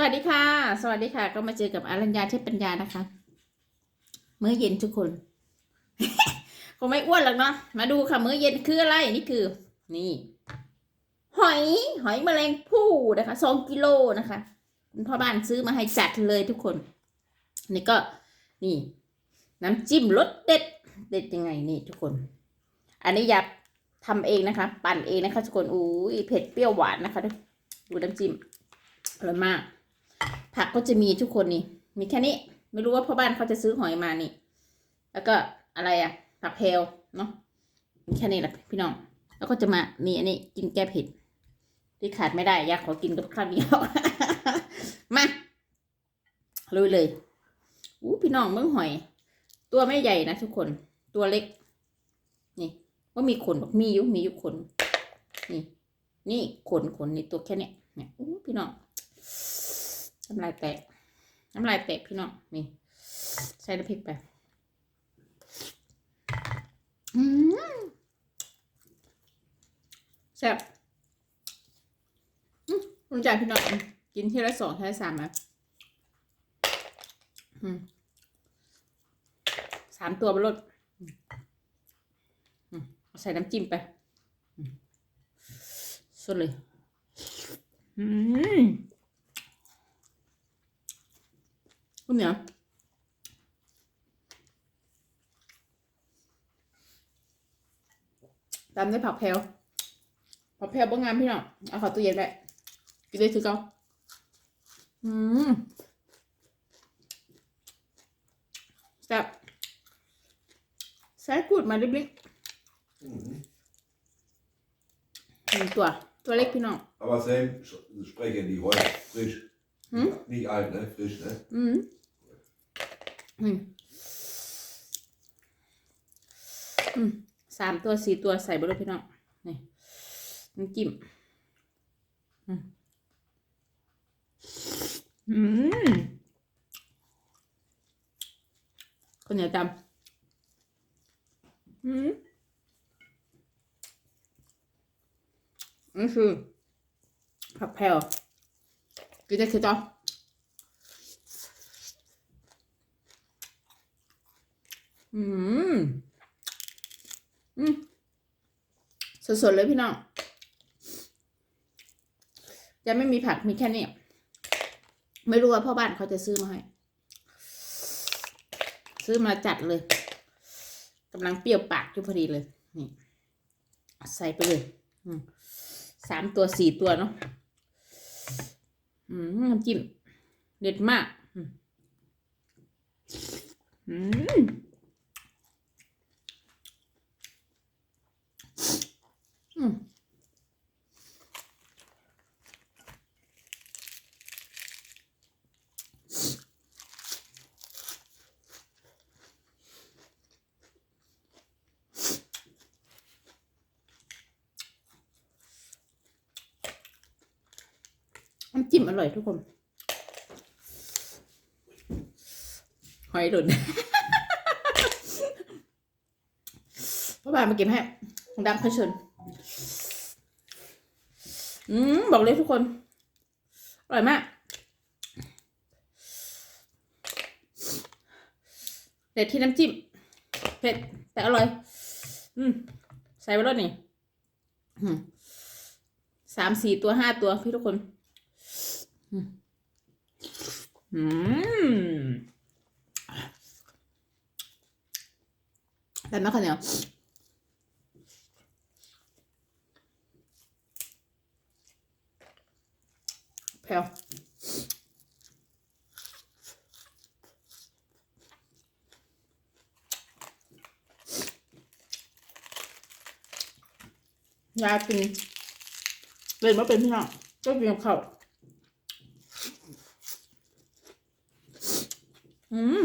วัสดีค่ะ สวัสดีค่ะ ก็มาเจอกับอารัญญาเทพปัญญานะคะมื้อเย็นทุกคนคงไม่อ้วนหรอกเนาะมาดูค่ะ มื้อเย็นคืออะไรนี่คือ นี่ หอย หอยแมลงภู่นะคะสองกิโลนะคะคุณพ่อบ้านซื้อมาให้จัดเลยทุกคน นี่ก็นี่ น้ำจิ้มรสเด็ด เด็ดยังไงนี่ทุกคน อันนี้อยากทำเองนะคะ ปั่นเองนะคะทุกคนอู้ยเผ็ดเปรี้ยวหวานนะคะดูน้ำจิ้มอร่อยมาก ผักก็จะมีทุกคนนี่ มีแค่นี้ ไม่รู้ว่าพ่อบ้านเขาจะซื้อหอยมานี่ แล้วก็อะไรอะผักเพลเนาะมีแค่นี้แหละพี่น้อง แล้วก็จะมามีอันนี้กินแก้เผ็ดที่ขาดไม่ได้อยากขอกินกับข้าวเหนียวมาลุยเลยอู้พี่น้องเมืองหอย ตัวไม่ใหญ่นะทุกคน ตัวเล็ก นี่ว่ามีขนบอกมียู่มียู่ขนนี่ นี่ขนขนนี่ตัวแค่เนี้ยเนี่ยอู้พี่น้อง น้ำลายแตก น้ำลายแตกพี่น้องนี่ใส่น้ำพริกไปอืมแซ่บอืมคุณจ่ายพี่น้องกินที่ละสองที่ละสามนะอืมสามตัวบนรถใส่น้ำจิ้มไปสุดเลย อืม คุณเหนียวตามด้วยผักแพลวผักแพลวบ้างงามพี่น้องเอาเขอตู้เย็นไว้กินได้ถือเก็อืมแซ่บแซ่บกูดมาดิบลิก Mhm. หนึ่งตัว ตัวเล็กพี่น้อง Aber Sam, sch- spreche die heute frisch. Hm? Nicht alt, ne? Frisch, ne? อืมอืมอืมสามตัวสี่ตัวใส่บนรถพี่น้องนี่น้ำจิ้มอืมอืมคนเหนียวจำอืมนี่คือผักแพรว กินได้คือจ้าอืมสดๆเลยพี่น้องจะไม่มีผักมีแค่นี้ ไม่รู้ว่าพ่อบ้านเขาจะซื้อมาให้ ซื้อมาจัดเลยกำลังเปรี้ยวปากอยู่พอดีเลย นี่ ใส่ไปเลยสามตัวสี่ตัวเนาะ อืมน้ำจิ้มเด็ดมาก อืมำจิ้มอร่อยทุกคน หอยหล่นพ่อบามาเก็บให้ของดำเขาเชิญอืมบอกเลยทุกคน อร่อยมากเด็ดที่น้ำจิ้ม เผ็ด แต่อร่อย อืม ใส่ไปรสนี่สามสี่ตัวห้าตัวพี่ทุกคน อืมแต่ไม่ข้าวเหนียวแพลยายกินเลยมาเป็นพี่น้องก็กินกับข้าวอืม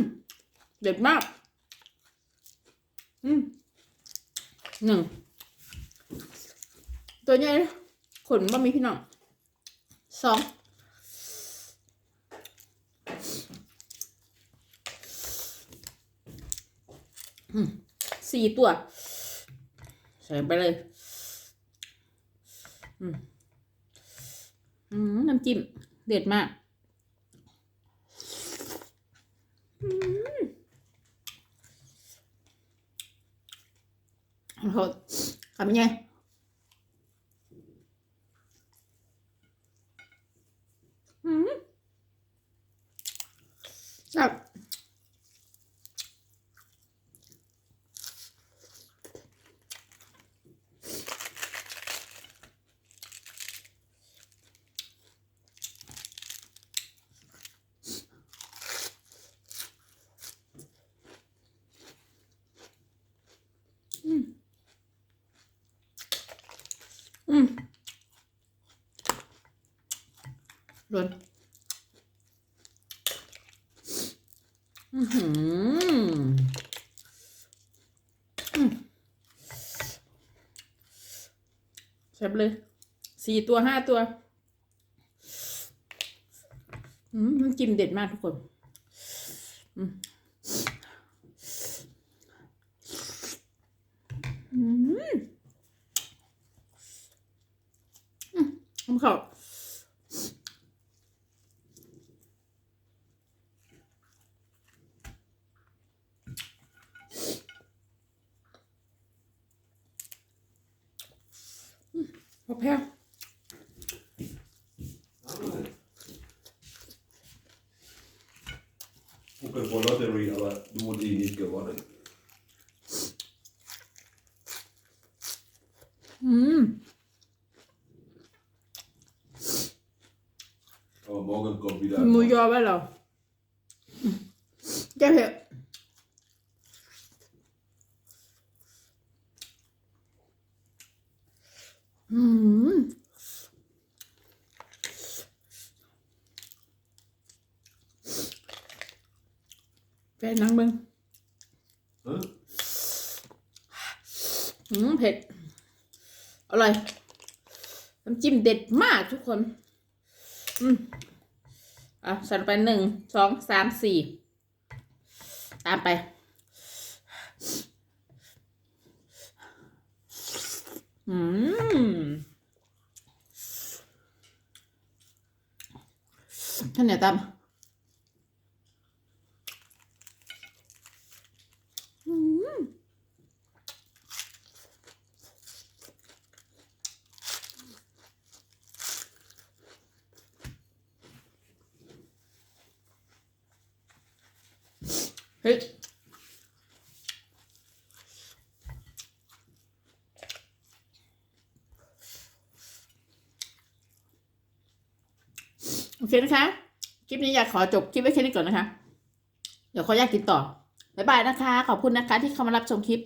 เด็ดมาก อืมหนึ่ง ตัวใหญ่ขนบะมีพี่น้องสองอืมสี่ตัว ใส่ไปเลยอืมอืมน้ำจิ้ม เด็ดมาก ขอโทษทำยังไงอืมจับอืม รวนอือหือแซ่บเลยสี่ตัวห้าตัว อืมน้ำจิ้มเด็ดมากทุกคน อืมอืมอืมขอื พอแพ้ Open på lottery, aber du und ich nicht gewonnen. อืม Aber morgen kommt wieder หมู ein ยอไว้เหรออืมแก้เผ็ด อืมแฟนนังมึง Hä? อืมเผ็ด อร่อย น้ำจิ้มเด็ดมากทุกคน อืมอะใส่ลงไปหนึ่ง สอง สาม สี่ ตามไป อืมข้าวเหนียวตามอืมเฮ้ย โอเคนะคะ คลิปนี้อยากขอจบคลิปไว้แค่นี้ก่อนนะคะ เดี๋ยวขออยากกินต่อ บ๊ายบายนะคะ ขอบคุณนะคะที่เข้ามารับชมคลิป